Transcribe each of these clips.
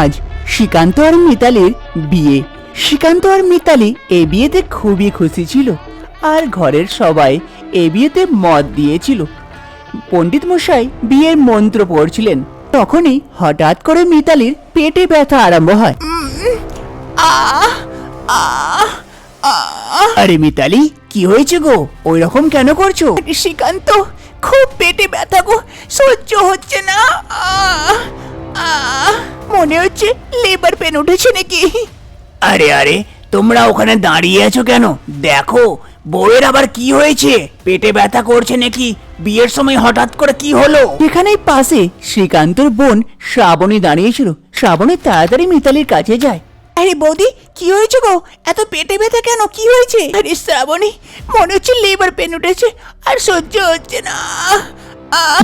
আজ শ্রীকান্ত আর মিতালির বিয়ে। শ্রীকান্ত আর মিতালি এ বিয়েতে খুবই খুশি ছিল আর ঘরের সবাই এ বিয়েতে মত দিয়েছিল। পণ্ডিত মশাই বিয়ের মন্ত্র পড়ছিলেন। তখনই হঠাৎ করে মিতালির পেটে ব্যথা আরম্ভ হয়। আরে মিতালি কি হয়েছে গো? ওই রকম কেন করছ? শ্রীকান্ত খুব পেটে ব্যথা গো। সহ্য হচ্ছে না। আহ, আহ, মনে হচ্ছে লেবার পেন উঠেছে নাকি? আরে আরে তোমরা ওখানে দাঁড়িয়ে আছো কেন? দেখো বউয়ের আবার কি হয়েছে? পেটে ব্যথা করছে নাকি? বিয়ের সময় হঠাৎ করে কি হলো? এখানেই পাশে শ্রীকান্তর বোন শ্রাবণী দাঁড়িয়েছিল। শ্রাবণী তাড়াতাড়ি মিতালির কাছে যায়। আরে বৌদি কি হয়েছে গো? এত পেটে ব্যথা কেন? কি হয়েছে? আরে শ্রাবণী মনে হচ্ছে লেবার পেন উঠেছে আর সহ্য হচ্ছে না।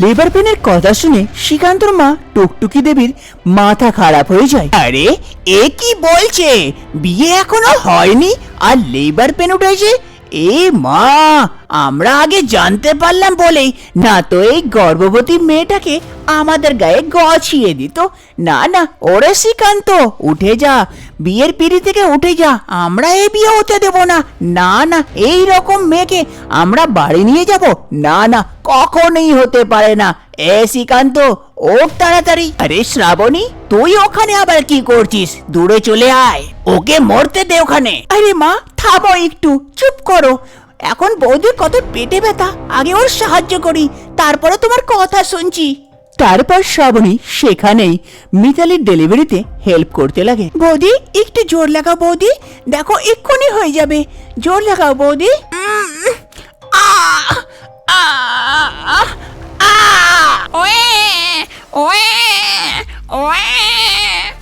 লেবার পেনের কথা শুনে শ্রীকান্তর মা টুকটুকি দেবীর মাথা খারাপ হয়ে যায়। আরে, এ কি বলছে? বিয়ে এখনও হয়নি? আর লেবার পেন উঠেছে? এ মা, আমরা আগে জানতে পারলাম বলেই। না তো, এই গর্ভবতী মেয়েটাকে আমাদের গায়ে গছিয়ে দিত। না না, ওরে শ্রীকান্ত, উঠে যা। বিয়ের পিড়ি থেকে উঠে যা, আমরা এই বিয়ে হতে দেব না। না না, এই রকম মেয়েকে আমরা বাড়ি নিয়ে যাব। না না, কখনোই হতে পারে না। এ শ্রীকান্ত, ওঠ তাড়াতাড়ি। আরে শ্রাবণী, তুই ওখানে আবার কি করছিস? দূরে চলে আয়। ওকে মরতে দে ওখানে। আরে মা থামো একটু চুপ করো। এখন বৌদির কত পেটে ব্যথা আগে ওর সাহায্য করি তারপরে তোমার কথা শুনছি। তারপর শ্রাবণী সেখানেই মিতালির ডেলিভারিতে হেল্প করতে লাগে। বৌদি একটু জোর লাগাও বৌদি। দেখো এক্ষুনি হয়ে যাবে। জোর লাগাও বৌদি।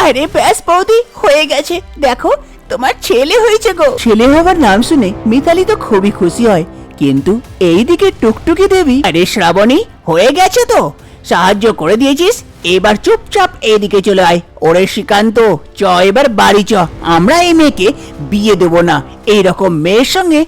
আরে ব্যাস বৌদি হয়ে গেছে। দেখো তোমার ছেলে হয়েছে গো। ছেলে হবার নাম শুনে মিতালি তো খুবই খুশি হয়। কিন্তু এইদিকে টুকটুকি দেবী আরে শ্রাবণী হয়ে গেছে তো। সাহায্য করে দিয়েছিস এবার চুপচাপ এইদিকে চলে আয়। ওরে শ্রীকান্ত চ এবার বাড়ি চ। আমরা এই মেয়েকে বিয়ে দেব না। এই রকম মেয়ের সঙ্গে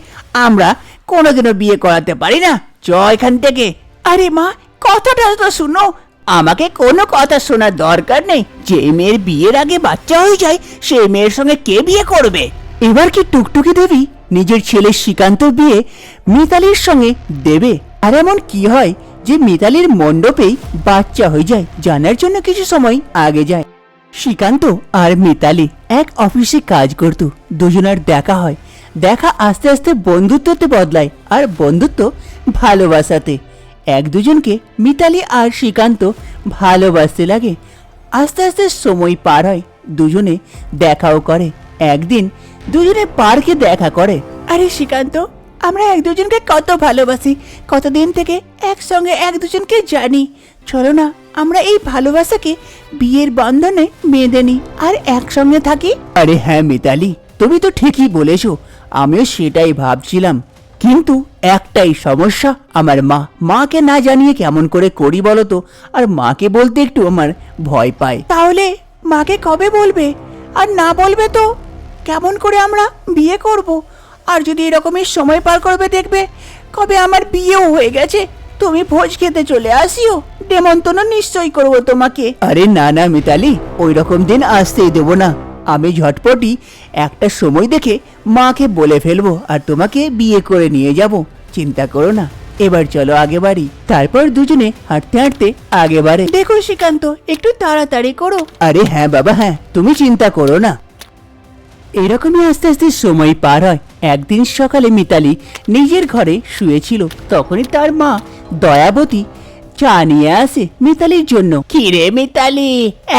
আমরা কোনোদিনও বিয়ে করাতে পারি না। চ এখান থেকে। আরে মা কথাটা তো শুনো। আমাকে কোনো কথা শোনার দরকার নেই। যে মেয়ের বিয়ের আগে বাচ্চা হয়ে যায়, সে মেয়ের সঙ্গে কে বিয়ে করবে? এবার কি টুকটুকি দেবী নিজের ছেলে শ্রীকান্ত বিয়ে মিতালির সঙ্গে দেবে? আর এমন কি হয় যে মিতালির মণ্ডপেই বাচ্চা হয়ে যায়, জানার জন্য কিছু সময় আগে যায়। শ্রীকান্ত আর মিতালি এক অফিসে কাজ করত, দুজনের দেখা হয়। দেখা আস্তে আস্তে বন্ধুত্বতে বদলায়, আর বন্ধুত্ব ভালোবাসাতে। এক দুজনকে মিতালি আর শ্রীকান্ত ভালোবাসতে লাগে। আস্তে আস্তে সময় পার হয়, দুজনে দেখাও করে। একদিন দুজনে পার্কে দেখা করে। আরে শ্রীকান্ত, আমরা এক দুজনকে কত ভালোবাসি, কতদিন থেকে একসঙ্গে এক দুজনকে জানি। চলো না, আমরা এই ভালোবাসাকে বিয়ের বন্ধনে বেঁধে নিই আর একসঙ্গে থাকি। আরে হ্যাঁ মিতালি, তুমি তো ঠিকই বলেছ, আমিও সেটাই ভাবছিলাম। কিন্তু একটাই সমস্যা আমার মা। মাকে না জানিয়ে কেমন করে করি বলো তো? আর মাকে বলতে একটু আমার ভয় পায়। তাহলে মাকে কবে বলবে? আর না বলবে তো? কেমন করে আমরা বিয়ে করব? আর যদি এরকমই সময় পার করবে দেখবে কবে আমার বিয়েও হয়ে গেছে। তুমি ভোজ খেতে চলে আসিও। নেমন্তন্ন নিশ্চয়ই করব তোমাকে। আরে না না মিতালি ওই রকম দিন আসতেই দেবো না। আমি ঝটপটি একটা সময় দেখে মাকে বলে ফেলব আর তোমাকে বিয়ে করে নিয়ে যাব। চিন্তা করো না। এবার চলো আগে বাড়ি। তারপর দুজনে হাঁটতে হাঁটতে আগে বাড়ে। দেখো শ্রীকান্ত একটু তাড়াতাড়ি করো। আরে হ্যাঁ বাবা হ্যাঁ তুমি চিন্তা করো না। এরকমই আস্তে আস্তে সময় পার হয়। একদিন সকালে মিতালি নিজের ঘরে শুয়েছিল। তখনই তার মা দয়াবতী চা নিয়ে আসে মিতালির জন্য। কি রে মিতালি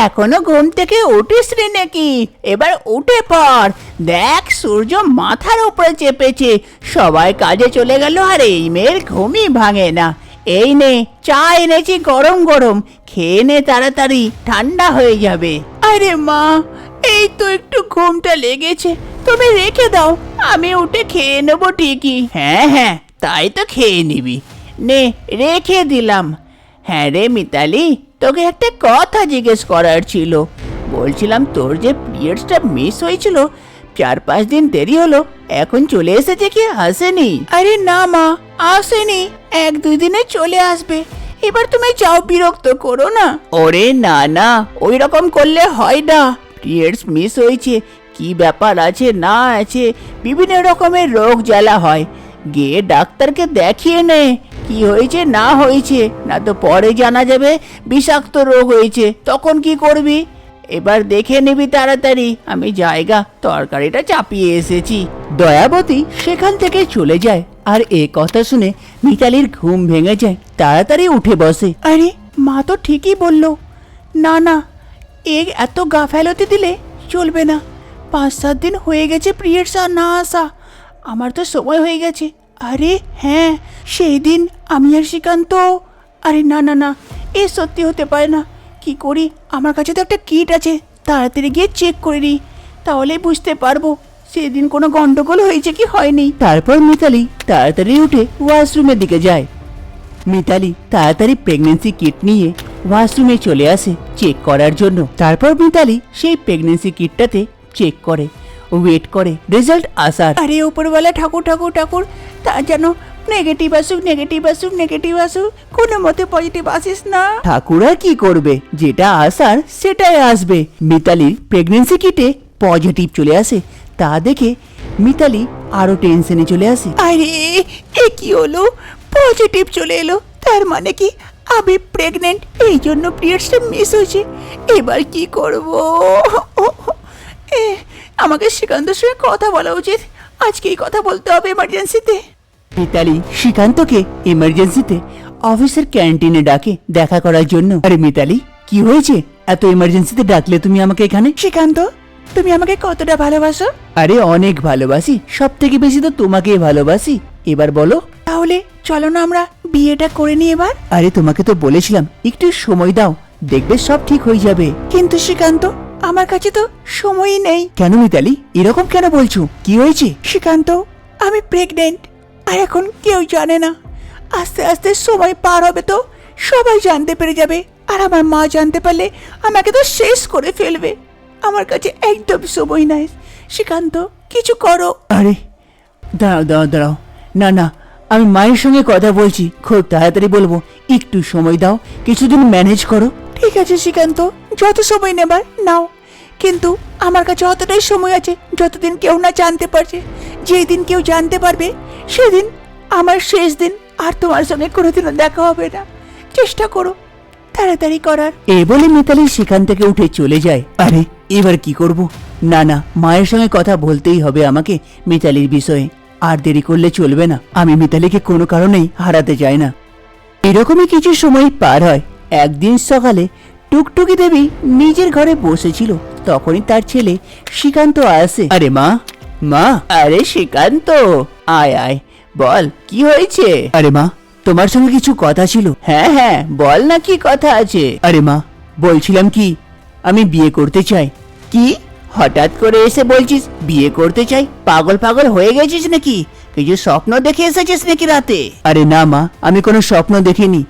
এখনও ঘুম থেকে উঠিস রে নাকি? এবার উঠে পড়। দেখ সূর্য মাথার উপরে চেপেছে। সবাই কাজে চলে গেল আর এই মেয়ের ঘুমই ভাঙে না। এই নে চা এনেছি গরম গরম। খেয়ে নে তাড়াতাড়ি ঠান্ডা হয়ে যাবে। আরে মা এই তো একটু ঘুমটা লেগেছে। তুমি রেখে দাও আমি উঠে খেয়ে নেব ঠিকই। হ্যাঁ হ্যাঁ তাই তো খেয়ে নিবি। নে রেখে দিলাম। হ্যাঁ রে মিতালি তোকে একটা কথা জিজ্ঞেস করার ছিল। বলছিলাম তোর যে পিরিয়ডসটা মিস হয়েছিল চার পাঁচ দিন দেরি হলো এখন চলে এসেছে কি আসেনি? আরে না মা আসেনি এক দুই দিনে চলে আসবে। এবার তুমি যাও বিরক্ত করো না। ওরে না না ওই রকম করলে হয় না। পিরিয়ডস মিস হয়েছে কি ব্যাপার আছে না আছে বিভিন্ন রকমের রোগ জ্বালা হয়। গিয়ে ডাক্তারকে দেখিয়ে নে। কি হয়েছে, না হয়েছে, না তো পরে জানা যাবে, বিষাক্ত রোগ হয়েছে, তখন কি করবি? এবার দেখে নিবি তাড়াতাড়ি, আমি জায়গা, তরকারিটা চাপিয়ে এসেছি। দয়াবতী সেখান থেকে চলে যায়, আর এ কথা শুনে মিতালির ঘুম ভেঙে যায়, তাড়াতাড়ি উঠে বসে। আরে, মা তো ঠিকই বলল। না না, এ এত গা ফেলতে দিলে চলবে না। পাঁচ সাত দিন হয়ে গেছে পিরিয়ডস সা, না আসা। আমার তো সময় হয়ে গেছে। আরে হ্যাঁ সেই দিন আমি আর শ্রীকান্ত। আরে না না না, এ সত্যি হতে পারে না। কি করি? আমার কাছে তো একটা কিট আছে, তাড়াতাড়ি গিয়ে চেক করে নিই। তাহলে বুঝতে পারব, সেদিন কোনো গন্ডগোল হয়েছে কি হয়নি। তারপর মিতালি তাড়াতাড়ি উঠে ওয়াশরুমের দিকে যায়। মিতালি তাড়াতাড়ি প্রেগনেন্সি কিট নিয়ে ওয়াশরুমে চলে আসে চেক করার জন্য। তারপর মিতালি সেই প্রেগনেন্সি কিটটাতে চেক করে। ওয়েট করে রেজাল্ট আসার। আরে উপরওয়ালা ঠাকুর ঠাকুর ঠাকুর তা যেন নেগেটিভ আসুক নেগেটিভ আসুক নেগেটিভ আসুক কোনো মতে পজিটিভ আসিস না। ঠাকুর আর কি করবে? যেটা আসার সেটাই আসবে। মিতালির প্রেগনেন্সি কিটে পজিটিভ চলে আসে। তা দেখে মিতালি আরও টেনশনে চলে আসে। আরে এ কি হলো? পজিটিভ চলে এলো। তার মানে কি? আমি প্রেগনেন্ট এই জন্য পিরিয়ডসটা মিস হয়েছে। এবার কি করব? এ, আমাকে শ্রীকান্তর সঙ্গে কথা বলা উচিত। আজকেই কথা বলতে হবে এমার্জেন্সিতে মিতালি শ্রীকান্তকে এমার্জেন্সিতে অফিসের ক্যান্টিনে ডাকে দেখা করার জন্য। আরে মিতালি কি হয়েছে? এত এমার্জেন্সিতে ডাকলে তুমি আমাকে এখানে? শ্রীকান্ত তুমি আমাকে কতটা ভালোবাসো? আরে অনেক ভালোবাসি সব থেকে বেশি তো তোমাকেই ভালোবাসি। এবার বলো। তাহলে চলো না আমরা বিয়েটা করে নিই এবার। আরে তোমাকে তো বলেছিলাম একটু সময় দাও দেখবে সব ঠিক হয়ে যাবে। কিন্তু শ্রীকান্ত আমার কাছে তো সময়ই নেই। কেন মিতালি? এরকম কেন বলছো? কি হয়েছে? শ্রীকান্ত আমি প্রেগনেন্ট আর এখন কেউ জানে না। আস্তে আস্তে সময় পার হবে তো সবাই জানতে পেরে যাবে আর আমার মা জানতে পারলে আমাকে তো শেষ করে ফেলবে। আমার কাছে একদম সময় নাই। শ্রীকান্ত কিছু করো। আরে দাঁড়াও দাঁড়াও দাঁড়াও। না না আমি মায়ের সঙ্গে কথা বলছি। খুব তাড়াতাড়ি বলব। একটু সময় দাও কিছুদিন ম্যানেজ করো। ঠিক আছে, শ্রীকান্ত। যত সময় নেবার, নাও। কিন্তু আমার কাছে অতটাই সময় আছে, যতদিন কেউ না জানতে পারছে। যেই দিন কেউ জানতে পারবে, সেদিন আমার শেষ দিন, আর তোমার সঙ্গে কোনোদিনও দেখা হবে না। চেষ্টা করো, তাড়াতাড়ি করার। এ বলে মিতালি সেখান থেকে উঠে চলে যায়। আরে, এবার কি করব? না না, মায়ের সঙ্গে কথা বলতেই হবে আমাকে মিতালির বিষয়ে। আর দেরি করলে চলবে না। আমি মিতালিকে কোনো কারণেই হারাতে চাই না। এরকমই কিছু সময় পার হয়। একদিন সকালে টুকটুকি দেবী নিজের ঘরে বসেছিল। তখনই তার ছেলে শ্রীকান্ত আসে। আরে মা মা। আরে শ্রীকান্ত আয় আয় বল কি হয়েছে? আরে মা তোমার সঙ্গে কিছু কথা ছিল? হ্যাঁ হ্যাঁ বল না কি কথা আছে। আরে মা বলছিলাম কি আমি বিয়ে করতে চাই। কি? হঠাৎ করে এসে বলছিস বিয়ে করতে চাই? পাগল পাগল হয়ে গেছিস নাকি? কিছু স্বপ্ন দেখে এসেছিস নাকি রাতে? আরে না মা আমি কোনো স্বপ্ন দেখিনি।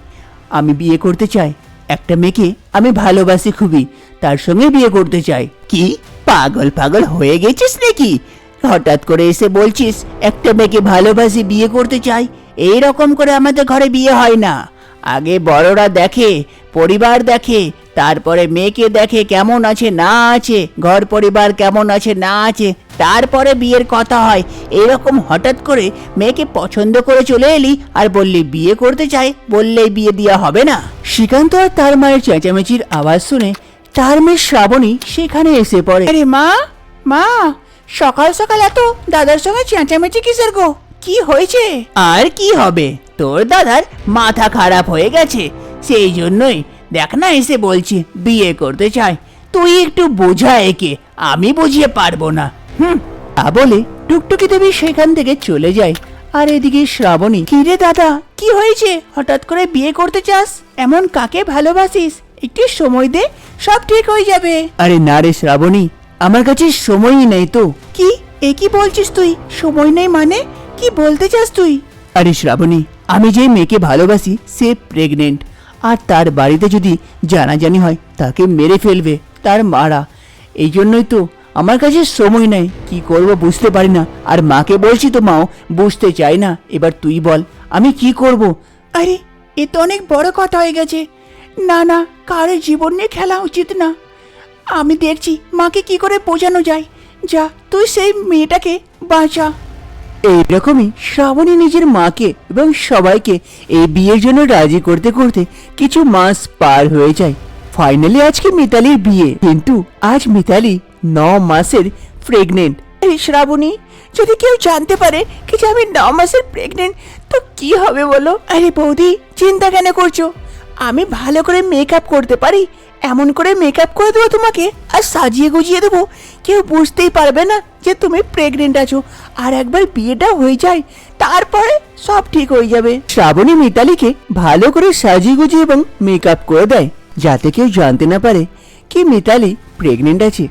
আমি বিয়ে করতে চাই। একটা মেয়েকে আমি ভালোবাসি খুবই, তার সঙ্গে বিয়ে করতে চাই। কি? পাগল পাগল হয়ে গেছিস নাকি? হঠাৎ করে এসে বলছিস, একটা মেয়েকে ভালোবাসি, বিয়ে করতে চাই। এই রকম করে আমাদের ঘরে বিয়ে হয় না। আগে বড়রা দেখে, পরিবার দেখে, তারপরে মেয়েকে দেখে কেমন আছে, না আছে, ঘর পরিবার কেমন আছে, না আছে তারপরে বিয়ের কথা হয়। এরকম হঠাৎ করে মেয়েকে পছন্দ করে চলে এলি আর বললি বিয়ে করতে চাই? বললেই বিয়ে দেওয়া হবে না। শ্রীকান্ত আর তার মায়ের চেঁচামেচির আওয়াজ শুনে তার মেয়ে শ্রাবণী সেখানে এসে পড়ে। আরে মা মা সকাল সকাল এত দাদার সঙ্গে চেঁচামেচি কিসের গো? কি হয়েছে? আর কি হবে? তোর দাদার মাথা খারাপ হয়ে গেছে। সেই জন্যই দেখ না এসে বলছি বিয়ে করতে চায় তুই একটু বোঝা একে আমি বুঝিয়ে পারব না। হুম তা বলে টুকটুকি দেবী সেখান থেকে চলে যায়। আর এদিকে শ্রাবণী কি রে দাদা কি হয়েছে? হঠাৎ করে বিয়ে করতে চাস? এমন কাকে ভালোবাসিস? একটু সময় দে সব ঠিক হয়ে যাবে। আরে না রে শ্রাবণী আমার কাছে সময়ই নেই তো। কি? এ কি বলছিস তুই? সময় নেই মানে? কি বলতে চাস তুই? আরে শ্রাবণী আমি যে মেয়েকে ভালোবাসি সে প্রেগনেন্ট আর তার বাড়িতে যদি জানাজানি হয় তাকে মেরে ফেলবে তার মারা। এই জন্যই তো আমার কাছে সময় নেই কি করব বুঝতে পারি না। আর মাকে বলছি তো মাও বুঝতে চাই না। এবার তুই বল আমি কি করব? আরে এ তো অনেক বড় কথা হয়ে গেছে। না না কারও জীবন নিয়ে খেলা উচিত না। আমি দেখছি মাকে কি করে বোঝানো যায়। যা তুই সেই মেয়েটাকে বাঁচা। এইরকমই শ্রাবণী নিজের মাকে এবং সবাইকে এই বিয়ের জন্য রাজি করতে করতে কিছু মাস পার হয়ে যায়। ফাইনালি আজকে মিতালির বিয়ে। কিন্তু আজ মিতালি ন মাসের প্রেগনেন্ট এই শ্রাবণী যদি কেউ জানতে পারে কি যে আমি ন মাসের প্রেগনেন্ট তো কি হবে বলো? আরে বৌদি চিন্তা কেন করছ? আমি ভালো করে মেকআপ করতে পারি এমন করে মেকআপ করে দেবো তোমাকে আর সাজিয়ে গুজিয়ে দেবো। কেউ বুঝতেই পারবে না যে তুমি প্রেগনেন্ট আছো। আর একবার বিয়েটা হয়ে যায় তারপরে সব ঠিক হয়ে যাবে। শ্রাবণী মিতালিকে ভালো করে সাজিয়ে গুজিয়ে এবং মেকআপ করে দেয় যাতে কেউ জানতে না পারে কি মিতালি প্রেগনেন্ট আছে।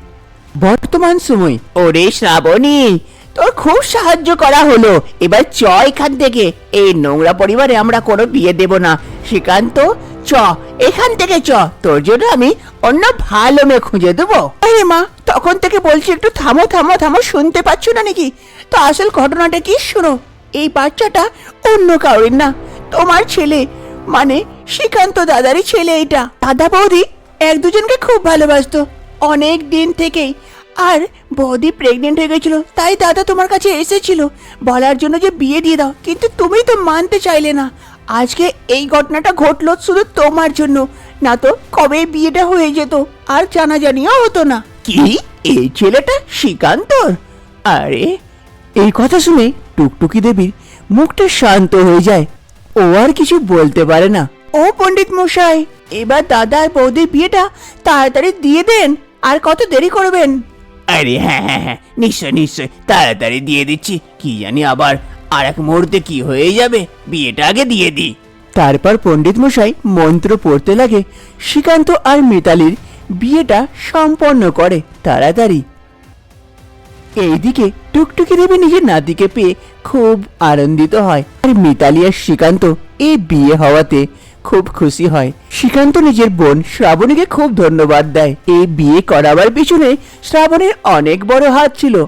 বর্তমান সময়। ওরে শ্রাবণী, তোর খুব সাহায্য করা হলো। এবার চ এখান থেকে। এই নোংরা পরিবারে আমরা কোনো বিয়ে দেব না। শ্রীকান্ত, চ, এখান থেকে চ। তোর জন্য আমি অন্য ভালো মেয়ে খুঁজে দেবো। আরে মা, তখন থেকে বলছি একটু থামো থামো থামো, শুনতে পাচ্ছ না নাকি? তো আসল ঘটনাটা কি শোনো? এই বাচ্চাটা অন্য কাউরির না, তোমার ছেলে। মানে শ্রীকান্ত দাদারই ছেলে এটা। দাদা বৌদি এক দুজনকে খুব ভালোবাসতো। অনেক দিন থেকেই। আর বৌদি প্রেগনেন্ট হয়ে গেছিল তাই দাদা তোমার কাছে এসেছিল। বলার জন্য যে বিয়ে দিয়ে দাও কিন্তু তুমি তো মানতে চাইলে না। আজকে এই ঘটনাটা ঘটলো শুধু তোমার জন্য না তো কবে বিয়েটা হয়ে যেত আর জানাজানিও হতো না। কি? এই ছেলেটা শ্রীকান্তর আরে এই কথা শুনে টুকটুকি দেবীর মুখটা শান্ত হয়ে যায়। ও আর কিছু বলতে পারে না। ও পণ্ডিত মশাই এবার দাদা আর বৌদির বিয়েটা তাড়াতাড়ি দিয়ে দেন। আর কত দেরি করবেন? আরে হ্যাঁ হ্যাঁ হ্যাঁ নিশ্চয় নিশ্চয়। তাড়াতাড়ি দিয়ে দিচ্ছি কি জানি আবার আর এক মুহূর্তে কি হয়ে যাবে বিয়েটা আগে দিয়ে দিই। তারপর পণ্ডিত মশাই মন্ত্র পড়তে লাগে শ্রীকান্ত আর মিতালির বিয়েটা সম্পন্ন করে তাড়াতাড়ি। এইদিকে টুকটুকি দেবী নিজের নাতিকে পেয়ে খুব আনন্দিত হয়। আর মিতালি আর শ্রীকান্ত এই বিয়ে হওয়াতে খুব খুশি হয়। শ্রীকান্ত নিজের বোন শ্রাবণীকে খুব ধন্যবাদ দেয়। এই বিয়ে করাবার পিছনে শ্রাবণের অনেক বড় হাত ছিল।